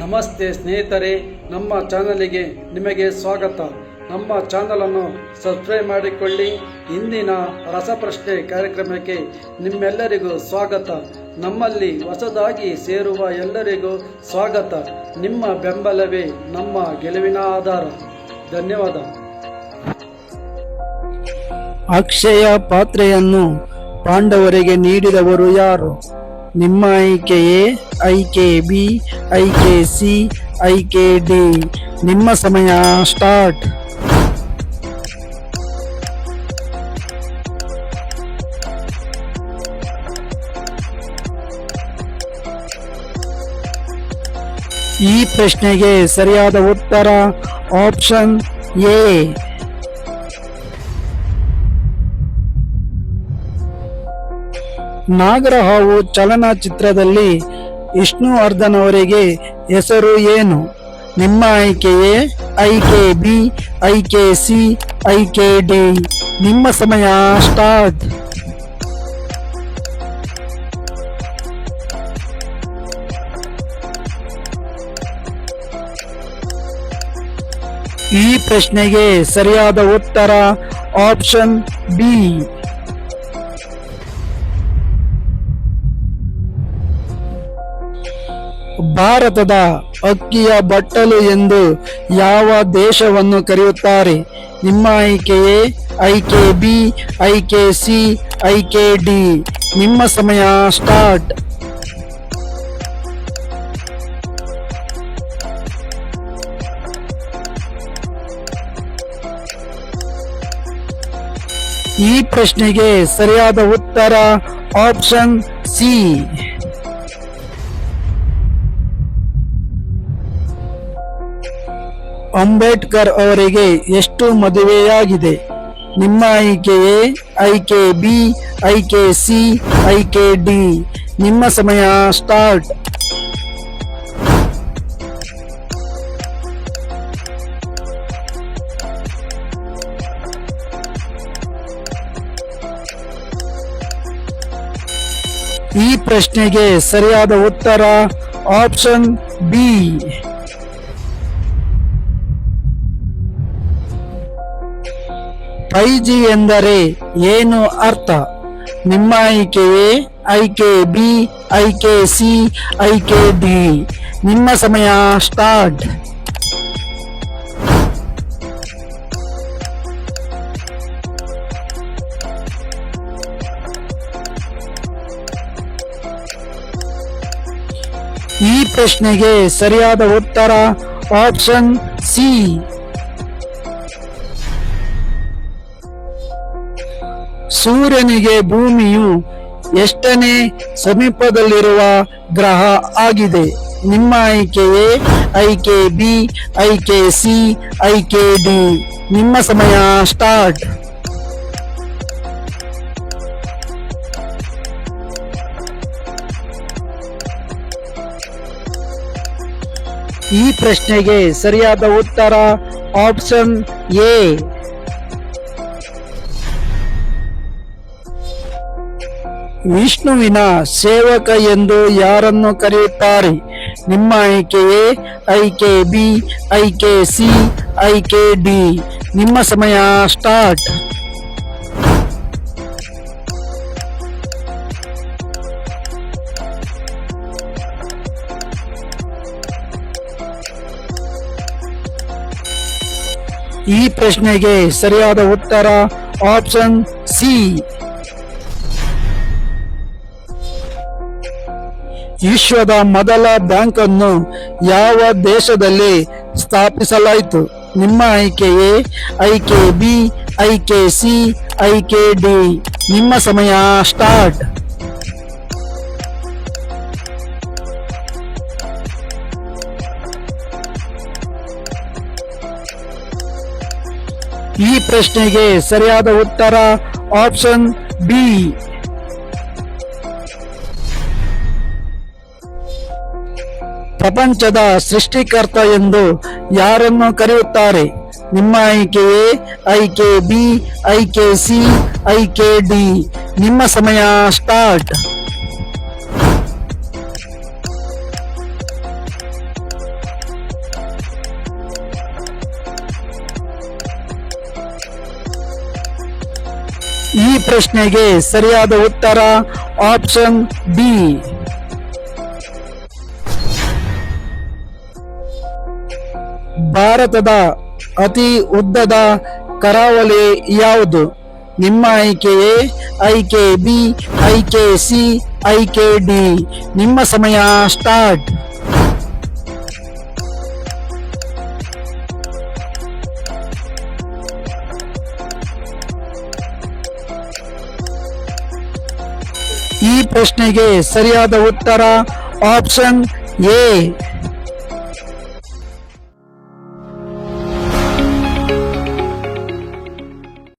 ನಮಸ್ತೆ ಸ್ನೇಹಿತರೆ, ನಮ್ಮ ಚಾನಲಿಗೆ ನಿಮಗೆ ಸ್ವಾಗತ. ನಮ್ಮ ಚಾನಲನ್ನು ಸಬ್ಸ್ಕ್ರೈಬ್ ಮಾಡಿಕೊಳ್ಳಿ. ಇಂದಿನ ರಸಪ್ರಶ್ನೆ ಕಾರ್ಯಕ್ರಮಕ್ಕೆ ನಿಮ್ಮೆಲ್ಲರಿಗೂ ಸ್ವಾಗತ. ನಮ್ಮಲ್ಲಿ ಹೊಸದಾಗಿ ಸೇರುವ ಎಲ್ಲರಿಗೂ ಸ್ವಾಗತ. ನಿಮ್ಮ ಬೆಂಬಲವೇ ನಮ್ಮ ಗೆಲುವಿನ ಆಧಾರ. ಧನ್ಯವಾದ. ಅಕ್ಷಯ ಪಾತ್ರೆಯನ್ನು ಪಾಂಡವರಿಗೆ ನೀಡಿದವರು ಯಾರು? ನಿಮ್ಮ ಆಯ್ಕೆಯೇ ಐಕೆ ಬಿ ಐಕೆ ಸಿ ಐಕೆ ಡಿ ನಿಮ್ಮ ಸಮಯ ಸ್ಟಾರ್ಟ್. ಈ ಪ್ರಶ್ನೆಗೆ ಸರಿಯಾದ ಉತ್ತರ ಆಪ್ಷನ್ ಎ. ನಾಗರಹಾವು ಚಲನಚಿತ್ರದಲ್ಲಿ ವಿಷ್ಣುವರ್ಧನ್ ಅವರಿಗೆ ಹೆಸರು ಏನು? ನಿಮ್ಮ ಆಯ್ಕೆಯೇ? ಐಕೆ ಬಿ ಐಕೆ ಸಿ ಐಕೆ ಡಿ ನಿಮ್ಮ ಸಮಯ ಸ್ಟಾರ್ಟ್. ಈ ಪ್ರಶ್ನೆಗೆ ಸರಿಯಾದ ಉತ್ತರ ಆಪ್ಷನ್ ಬಿ. ಭಾರತದ ಅಕ್ಕಿಯ ಬಟ್ಟಲು ಎಂದು ಯಾವ ದೇಶವನ್ನು ಕರೆಯುತ್ತಾರೆ? ನಿಮ್ಮ ಆಯ್ಕೆಯೇ? ಐಕೆ ಬಿ ಐಕೆ ಸಿ ಐಕೆ ಡಿ. ನಿಮ್ಮ ಸಮಯ ಸ್ಟಾರ್ಟ್. ಈ ಪ್ರಶ್ನೆಗೆ ಸರಿಯಾದ ಉತ್ತರ ಆಪ್ಷನ್ ಸಿ. ಅಂಬೇಡ್ಕರ್ ಅವರಿಗೆ ಎಷ್ಟು ಮದುವೆಯಾಗಿದೆ? ನಿಮ್ಮ ಆಯ್ಕೆಯೇ? ಐಕೆ ಬಿ ಐಕೆ ಸಿ ಐಕೆ ಡಿ. ನಿಮ್ಮ ಸಮಯ ಸ್ಟಾರ್ಟ್. ಈ ಪ್ರಶ್ನೆಗೆ ಸರಿಯಾದ ಉತ್ತರ ಆಪ್ಷನ್ ಬಿ. ಫೈವ್ ಜಿ ಎಂದರೆ ಏನು ಅರ್ಥ? ನಿಮ್ಮ ಆಯ್ಕೆಯೇ ಐಕೆ ಬಿ ಐಕೆ ಸಿ ಐಕೆ ಡಿ. ನಿಮ್ಮ ಸಮಯ ಸ್ಟಾರ್ಟ್. ಈ ಪ್ರಶ್ನೆಗೆ ಸರಿಯಾದ ಉತ್ತರ ಆಪ್ಷನ್ ಸಿ. ಸೂರ್ಯನಿಗೆ ಭೂಮಿಯು ಎಷ್ಟನೇ ಸಮೀಪದಲ್ಲಿರುವ ಗ್ರಹ ಆಗಿದೆ? ನಿಮ್ಮ ಆಯ್ಕೆಯೇ ಐಕೆ ಬಿ ಐಕೆ ಸಿ ಐಕೆ ಡಿ. ನಿಮ್ಮ ಸಮಯ ಸ್ಟಾರ್ಟ್. ಈ ಪ್ರಶ್ನೆಗೆ ಸರಿಯಾದ ಉತ್ತರ ಆಪ್ಷನ್ ಎ. ವಿಷ್ಣುವಿನ ಸೇವಕ ಎಂದು ಯಾರನ್ನು ಕರೆಯುತ್ತಾರೆ? ನಿಮ್ಮ ಆಯ್ಕೆಯೇ ಐಕೆ ಬಿ, ಐಕೆ ಸಿ, ಐಕೆ ಡಿ. ನಿಮ್ಮ ಸಮಯ ಸ್ಟಾರ್ಟ್. ಈ ಪ್ರಶ್ನೆಗೆ ಸರಿಯಾದ ಉತ್ತರ ಆಪ್ಷನ್ ಸಿ. ವಿಶ್ವದ ಮೊದಲ ಬ್ಯಾಂಕ್ ಅನ್ನು ಯಾವ ದೇಶದಲ್ಲಿ ಸ್ಥಾಪಿಸಲಾಯಿತು? ನಿಮ್ಮ ಆಯ್ಕೆಯೇ ಐಕೆ ಬಿ ಐಕೆ ಸಿ ಐಕೆ ಡಿ. ನಿಮ್ಮ ಸಮಯ ಸ್ಟಾರ್ಟ್. ಈ ಪ್ರಶ್ನೆಗೆ ಸರಿಯಾದ ಉತ್ತರ ಆಪ್ಷನ್ ಬಿ. ಪ್ರಪಂಚದ ಸೃಷ್ಟಿಕರ್ತ ಎಂದು ಯಾರನ್ನು ಕರೆಯುತ್ತಾರೆ? ನಿಮ್ಮ ಆಯ್ಕೆ ಎ ಐಕೆ ಬಿ, ಐಕೆ ಸಿ, ಐಕೆ ಡಿ. ನಿಮ್ಮ ಸಮಯ ಸ್ಟಾರ್ಟ್. ಈ ಪ್ರಶ್ನೆಗೆ ಸರಿಯಾದ ಉತ್ತರ ಆಪ್ಷನ್ ಬಿ. ಭಾರತದ ಅತಿ ಉದ್ದದ ಕರಾವಳಿ ಯಾವುದು? ನಿಮ್ಮ ಆಯ್ಕೆ ಎ ಐಕೆ ಬಿ, ಐಕೆ ಸಿ, ಐಕೆ ಡಿ. ನಿಮ್ಮ ಸಮಯ ಸ್ಟಾರ್ಟ್. ಈ ಪ್ರಶ್ನೆಗೆ ಸರಿಯಾದ ಉತ್ತರ ಆಪ್ಷನ್ ಎ.